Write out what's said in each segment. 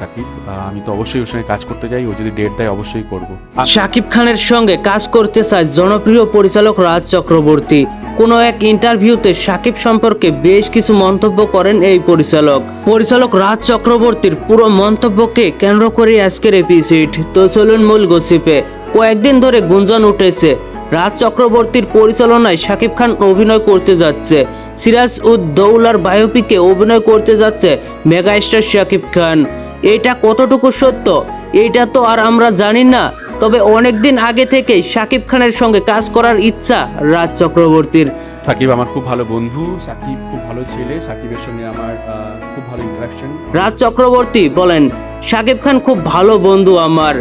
সাকিব। আমি তো অবশ্যই ওর সঙ্গে কাজ করতে চাই ও যদি ডেট দেয় অবশ্যই করব। শাকিব খানের সঙ্গে কাজ করতে জনপ্রিয় পরিচালক রাজ চক্রবর্তী। কোনো এক ইন্টারভিউতে শাকিব সম্পর্কে বেশ কিছু মন্তব্য করেন এই পরিচালক। পরিচালক রাজ চক্রবর্তীর পুরো মন্তব্যকে কেন্দ্র করে আজকের তো চলুন মূল গসিপে। কয়েকদিন ধরে গুঞ্জন উঠেছে, রাজ চক্রবর্তীর পরিচালনায় শাকিব খান অভিনয় করতে যাচ্ছে। সিরাজ উদ দৌলার বায়োপিকে অভিনয় করতে যাচ্ছে মেগা স্টার শাকিব খান। এটা কতটুকু সত্য? এইটা তো আর আমরা জানি না। তবে অনেকদিন আগে থেকেই সাকিব খানের সঙ্গে কাজ করার ইচ্ছা রাজ চক্রবর্তীর। সাকিব আমার খুব ভালো বন্ধু সাকিব খুব ভালো ছেলে সাকিবের সঙ্গে আমার খুব ভালো ইন্টারাকশন রাজ চক্রবর্তী বলেন সাকিব খান খুব ভালো বন্ধু আমার।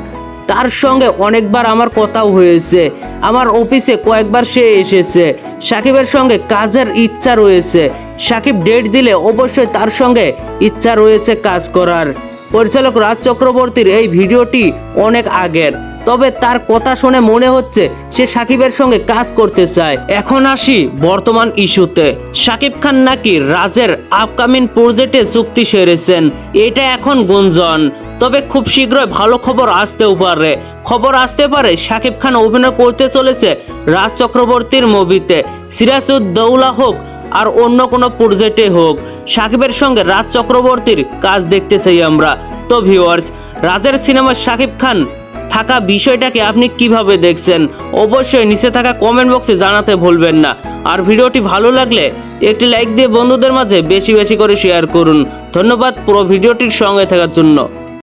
তার সঙ্গে অনেকবার আমার কথাও হয়েছে। আমার অফিসে কয়েকবার সে এসেছে। সাকিবের সঙ্গে কাজের ইচ্ছা রয়েছে। সাকিব ডেট দিলে অবশ্যই তার সঙ্গে ইচ্ছা রয়েছে কাজ করার। পরিচালক রাজ চক্রবর্তীর এই ভিডিওটি অনেক আগের। তবে তার কথা শুনে মনে হচ্ছে সে সাকিবের সঙ্গে কাজ করতে চায়। এখন আসি বর্তমান ইস্যুতে। সাকিব খান নাকি রাজের আপকামিং প্রজেক্টে চুক্তি সেরেছেন, এটা এখন গুঞ্জন। তবে খুব শীঘ্রই ভালো খবর আসতেও পারে। খবর আসতে পারে সাকিব খান অভিনয় করতে চলেছে রাজ চক্রবর্তীর মুভিতে। সিরাজউদ্দৌলা হোক আর অন্য কোনো প্রজেক্টে হোক, সাকিবের সঙ্গে রাজ চক্রবর্তীর কাজ দেখতে চাই আমরা। তো ভিউয়ার্স রাজের সিনেমা সাকিব খান থাকা বিষয়টাকে আপনি কীভাবে দেখছেন? অবশ্যই নিচে থাকা কমেন্ট বক্সে জানাতে ভুলবেন না। আর ভিডিওটি ভালো লাগলে একটি লাইক দিয়ে বন্ধুদের মাঝে বেশি বেশি করে শেয়ার করুন। ধন্যবাদ পুরো ভিডিওটির সঙ্গে থাকার জন্য।